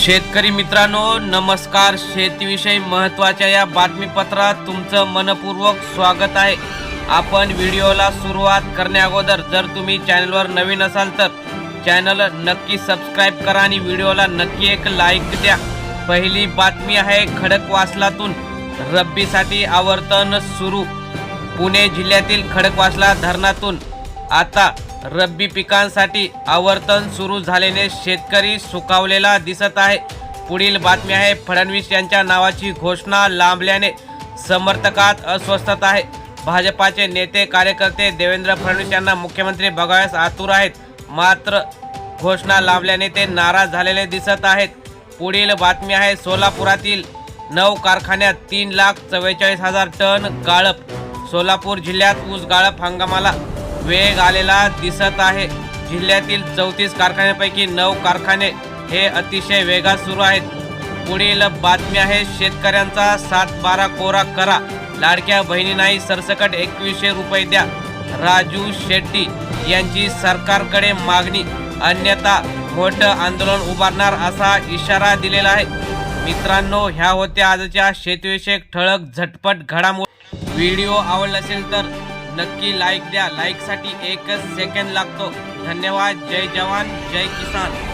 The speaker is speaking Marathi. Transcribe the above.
शेतकरी मित्रांनो नमस्कार. शेतीविषयी महत्त्वाच्या या बातमीपत्रात तुमचं मनपूर्वक स्वागत आहे. आपण व्हिडिओला सुरुवात करण्या अगोदर जर तुम्ही चॅनलवर नवीन असाल तर चॅनल नक्की सबस्क्राईब करा आणि व्हिडिओला नक्की एक लाईक द्या. पहिली बातमी आहे खडकवासलातून रब्बीसाठी आवर्तन सुरू. पुणे जिल्ह्यातील खडकवासला धरणातून. आता रब्बी पिकांसाठी आवर्तन सुरू झाल्याने शेतकरी सुकावलेला दिसत आहे. पुढील बातमी आहे फडणवीस यांच्या नावाची घोषणा लांबल्याने समर्थकात अस्वस्थता आहे. भाजपाचे नेते कार्यकर्ते देवेंद्र फडणवीस यांना मुख्यमंत्री बघावयास आतुर आहेत. मात्र घोषणा लांबल्याने ते नाराज झालेले दिसत आहेत. पुढील बातमी आहे सोलापुरातील नऊ कारखान्यात तीन लाख चव्वेचाळीस हजार टन गाळप. सोलापूर जिल्ह्यात ऊस गाळप हंगामाला वेग आलेला दिसत आहे. जिल्ह्यातील चौतीस कारखान्यांपैकी नऊ कारखाने हे अतिशय वेगात सुरू आहेत. पुढील बातमी आहे शेतकऱ्यांचा सात बारा कोरा करा. लाडक्या बहिणींनाही सरसकट एकवीसशे रुपये द्या. राजू शेट्टी यांची सरकारकडे मागणी. अन्यथा मोठं आंदोलन उभारणार असा इशारा दिलेला आहे. मित्रांनो ह्या होत्या आजच्या शेतीविषयक ठळक झटपट घडामोडी व्हिडिओ आवडला असेल तर नक्की लाईक द्या. लाईकसाठी एकच सेकंद लागतो. धन्यवाद. जय जवान. जय किसान.